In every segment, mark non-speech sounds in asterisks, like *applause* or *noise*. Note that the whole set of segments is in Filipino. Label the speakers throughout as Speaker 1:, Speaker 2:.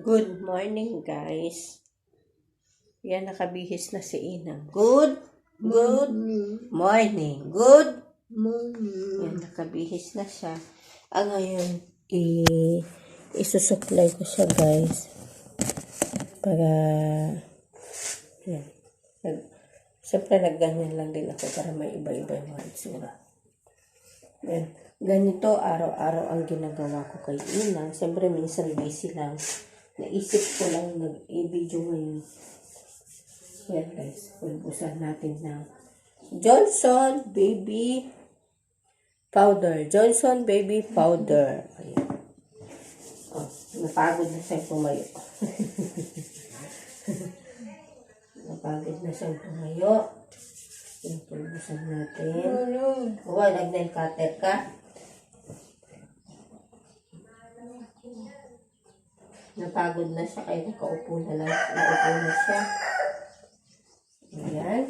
Speaker 1: Good morning, guys. Yan, nakabihis na si Ina. Good, good morning. Good. Yan, nakabihis na siya. Ah, ngayon, i isusupply ko siya, guys. Para, yan. Nag, Siyempre, nagganyan lang din ako para may iba-iba yung mga itsura. Yan. Ganito, araw-araw ang ginagawa ko kay Inang. Siyempre, minsan busy lang. Naisip ko lang nag-i-video ngayon. Yan guys, pulbusan natin ng Johnson Baby Powder. Johnson Baby Powder. Ayan. Oh, napagod na siyang tumayo. *laughs* napagod na siyang tumayo. Yan, pulbusan natin. Huwag, nag-nail cutter ka. Napagod na siya kaya nakaupo na lang. Nakaupo na siya. Ayan.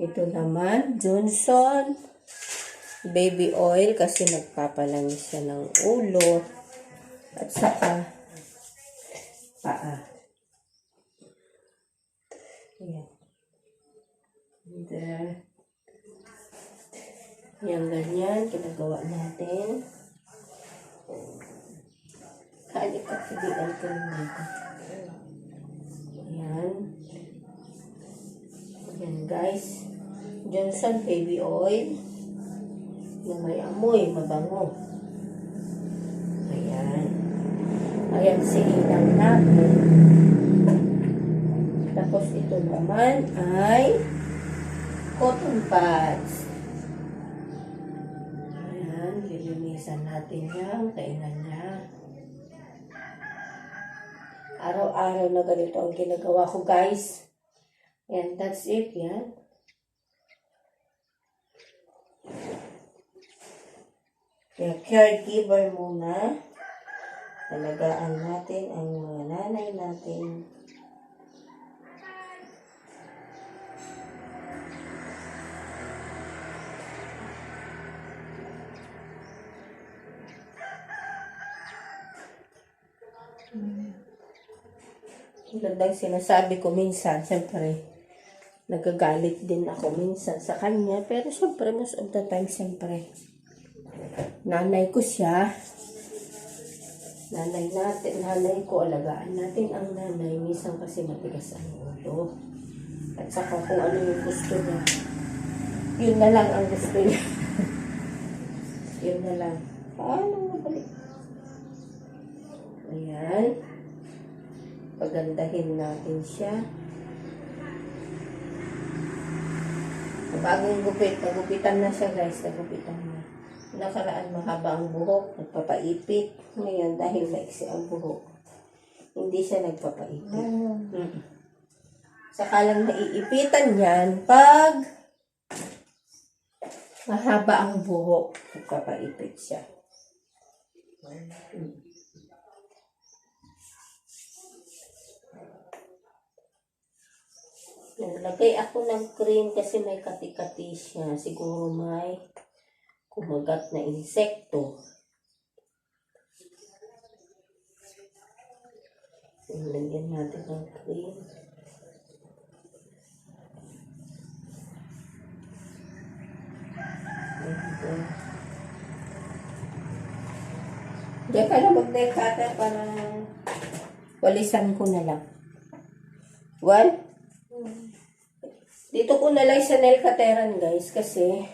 Speaker 1: Ito naman, Johnson baby oil kasi nagpapalangis siya ng ulo at saka paa. Ayan. And, uh, yan ganyan, ginagawa natin. Kali ka, pigilan ko lang dito. Ayan. Ayan guys. Johnson baby oil. Na may amoy, mabango. Ayan. Ayan si ilang natin. Tapos ito naman ay cotton pads. Ayan, lilinisan natin yan. Kainan niya. Araw-araw na ganito ang ginagawa ko, guys. And that's it, yan. Kaya caregiver muna. Talagaan natin ang mga nanay natin. Tulad ng sinasabi ko minsan, siyempre, nagagalit din ako minsan sa kanya. Pero siyempre, most of the time, siyempre, nanay ko siya. Nanay natin, nanay ko, alagaan natin ang nanay. Minsan kasi matigas ang ulo. At saka kung ano yung gusto niya. Yun na lang ang gusto niya. *laughs* yun na lang. Paano mabalik? Ayan. Pagandahin natin siya. Bagong gupit. Nagupitan na siya guys. Nagupitan na. Nakaraan mahaba ang buhok. Nagpapaipit. Ngayon dahil maiksi ang buhok. Hindi siya nagpapaipit. Mm. Saka lang naiipitan yan pag mahaba ang buhok. Nagpapaipit siya. Mm. Naglagay ako ng cream kasi may kati-kati siya. Siguro may kumagat na insekto. Lagyan natin ng cream. Na mag-nail cutter para walisan ko na lang. One? Dito ko nalay sa nail cutteran guys kasi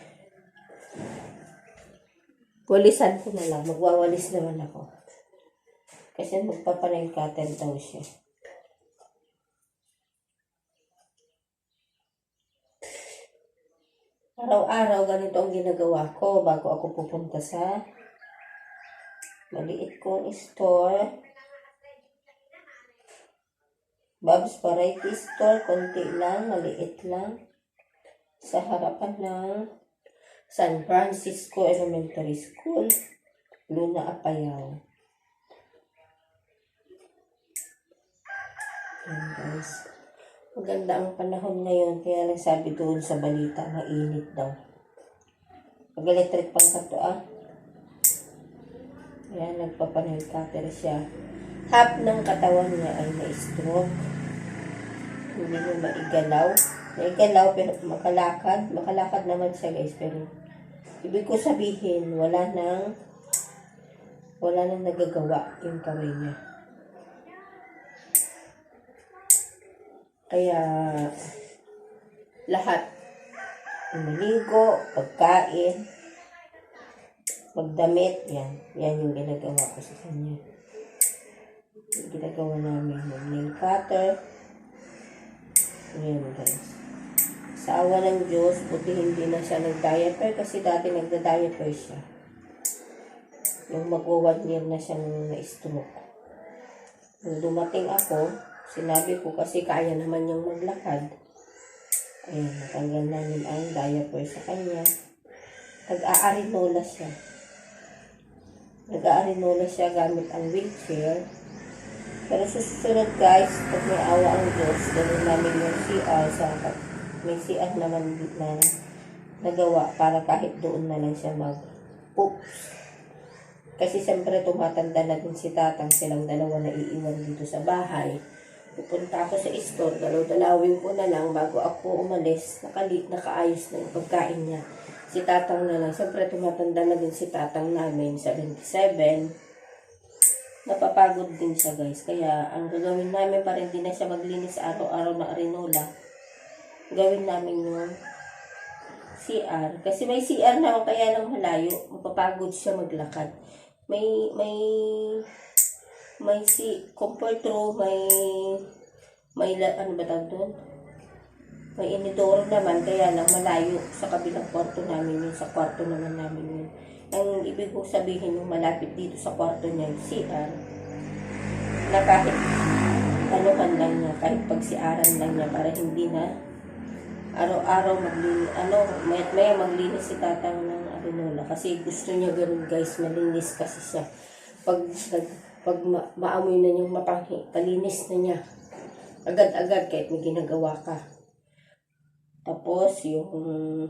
Speaker 1: walisan ko na lang. Magwawalis naman ako. Kasi magpapanail cutter daw siya. Araw-araw ganito ang ginagawa ko bago ako pupunta sa maliit kong store. Bob's Variety Store, konti lang, maliit lang. Sa harapan ng San Francisco Elementary School, Luna Apayao. Yan guys. Maganda ang panahon ngayon, kaya lang sabi doon sa balita, mainit daw. Mag-electric pang kato ah. Ayan, nagpapanel cutter siya. half ng katawan niya ay na-stroke. Hindi mo maigalaw. Maigalaw pero makalakad. Makalakad naman siya guys pero ibig ko sabihin wala nang wala nang nagagawa yung kamay niya. Kaya lahat maligo, pagkain, magdamit, yan. Yan yung ginagawa ko sa kanya. Yung ginagawa namin ng nail cutter. Ayan guys. Sa awa ng Diyos, buti hindi na siya nag-diaper kasi dati nagda-diaper siya. Nung mag-one year na siyang na-stroke. Nung dumating ako, sinabi ko kasi kaya naman niyang maglakad. Ayun, natanggal namin ang diaper sa kanya. Nag-aarinola siya. Nag-aarinola siya gamit ang wheelchair. Pero sa susunod guys, pag may awa ang Diyos, gawin namin yung CR sa may CR naman na nagawa para kahit doon na lang siya mag oops. Kasi siyempre tumatanda na din si tatang silang dalawa na iiwan dito sa bahay. Pupunta ako sa store, dalaw-dalawin ko na lang bago ako umalis. Nakali, nakaayos na yung pagkain niya. Si tatang na lang. Siyempre tumatanda na din si tatang namin, 77. Napapagod din siya guys. Kaya ang gagawin namin para hindi na siya maglinis araw-araw na arinola, gawin namin yung CR. Kasi may CR na ako kaya lang malayo. Mapapagod siya maglakad. May, may, may si, comfort room, may, may, ano ba tawag doon? May inidoro naman, kaya lang malayo sa kabilang kwarto namin yun, sa kwarto naman namin yun. Ang ibig kong sabihin yung malapit dito sa kwarto niya, yung CR, na kahit anuhan lang niya, kahit pagsiaran lang niya para hindi na araw-araw maglinis, ano, mayat maya maglinis si tatang ng arinola kasi gusto niya ganun guys, malinis kasi siya. Pag, nag- pag ma, maamoy na niyang mapanghi, kalinis na niya. Agad-agad kahit may ginagawa ka. Tapos yung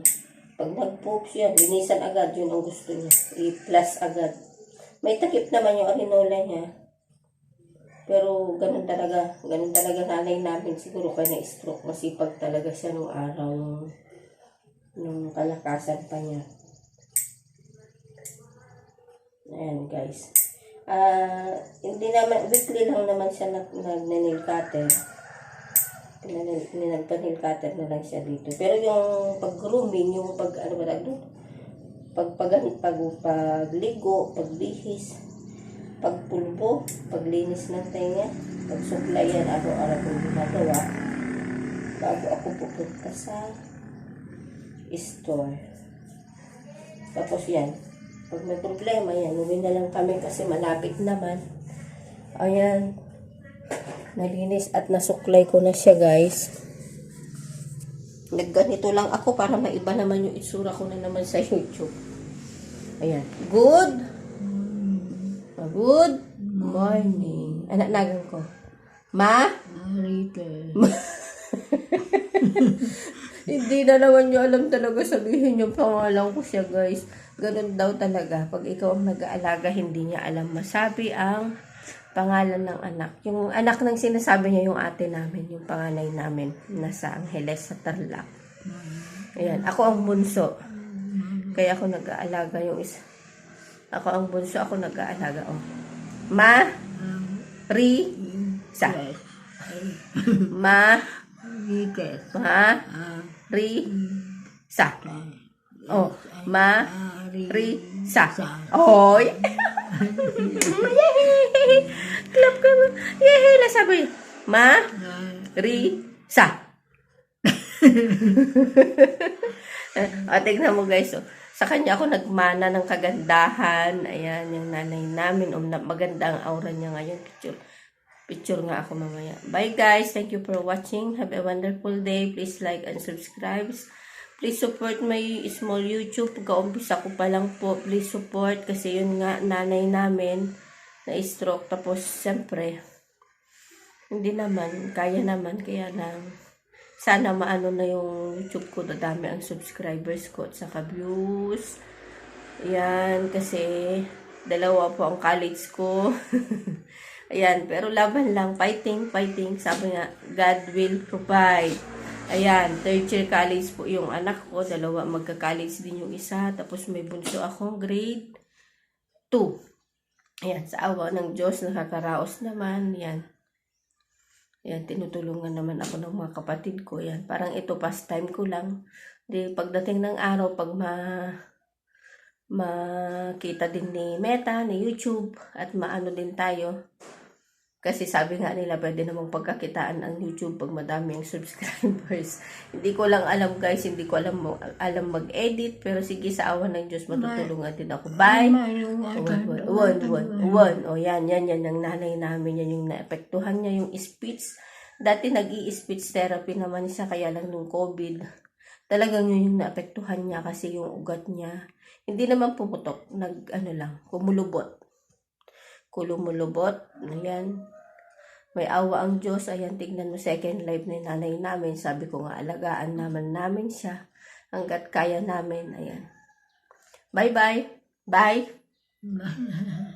Speaker 1: pag nag-poops yan, linisan agad, yun ang gusto niya. I-plus agad. May takip naman yung arinola niya. Pero ganun talaga, ganun talaga nanay namin. Siguro kaya na-stroke. Masipag talaga siya nung araw nung, nung kalakasan pa niya. Ayan guys. Ah, hindi naman, weekly lang naman siya nag, nag nail cutter. Nagpa-nail cutter na lang siya dito. Pero yung pag-grooming, yung pag, ano ba tawag doon? Pag, pag, pag, pagligo, pagbihis, pagpulbo, paglinis ng tenga, pagsuklayan, araw-araw kong ginagawa bago ako pupunta sa store. Tapos yan, pag may problema yan, uwi na lang kami kasi malapit naman. Ayan, nalinis at nasuklay ko na siya guys. Nagganito lang ako para maiba naman yung itsura ko na naman sa YouTube. Ayan, good Good morning. Anak nagang ko. Ma? *laughs* Hindi na naman nyo alam talaga sabihin yung pangalan ko siya, guys. Ganun daw talaga. Pag ikaw ang nag-aalaga, hindi niya alam masabi ang pangalan ng anak. Yung anak ng sinasabi niya, yung ate namin, yung panganay namin, nasa Angeles sa Tarlac. Ayan, ako ang bunso. Kaya ako nag-aalaga yung isa. Ako ang bunso, ako nag-aalaga. Oh. Ma, ri, sa. Ma, ma, ri, sa. Oh, ma, ri, sa. Oh, yay! Clap ka mo. Yay! Nasabi. Ma,
Speaker 2: ah,
Speaker 1: ri, sa. *laughs* o, tignan mo guys. Oh. Sa kanya ako nagmana ng kagandahan. Ayan, yung nanay namin. Um, maganda ang aura niya ngayon. Picture. Picture nga ako mamaya. Bye guys. Thank you for watching. Have a wonderful day. Please like and subscribe. Please support my small YouTube. Kaumpisa ko pa lang po. Please support. Kasi yun nga, nanay namin na stroke. Tapos, siyempre, hindi naman. Kaya naman. Kaya lang, sana maano na yung YouTube ko. Dadami ang subscribers ko at saka views. Yan, kasi dalawa po ang college ko. *laughs* Ayan, pero laban lang. Fighting, fighting. Sabi nga, God will provide. Ayan, third year college po yung anak ko. Dalawa, magka-college din yung isa. Tapos may bunso akong grade 2. Ayan, sa awa ng Diyos, nakakaraos naman. Yan. Yan, tinutulungan naman ako ng mga kapatid ko. Yan, parang ito pastime ko lang. Di, pagdating ng araw, pag ma makita din ni Meta, ni YouTube, at maano din tayo. Kasi sabi nga nila, pwede namang pagkakitaan ang YouTube pag madami ang *laughs* subscribers. hindi ko lang alam guys, hindi ko alam alam mag-edit, pero sige sa awa ng Diyos, matutulungan din ako. Bye! One, one, one, one. O yan, yan, yan, ang nanay namin, yan yung naepektuhan niya, yung speech. Dati nag speech therapy naman siya, kaya lang nung COVID, talagang yun yung naapektuhan niya kasi yung ugat niya, hindi naman pumutok, nag, ano lang, kumulubot. Kulumulubot, ayan. May awa ang Diyos, ayan, tignan mo, second life ni nanay namin. Sabi ko nga, alagaan naman namin siya hanggat kaya namin, ayan. Bye-bye. Bye. *laughs*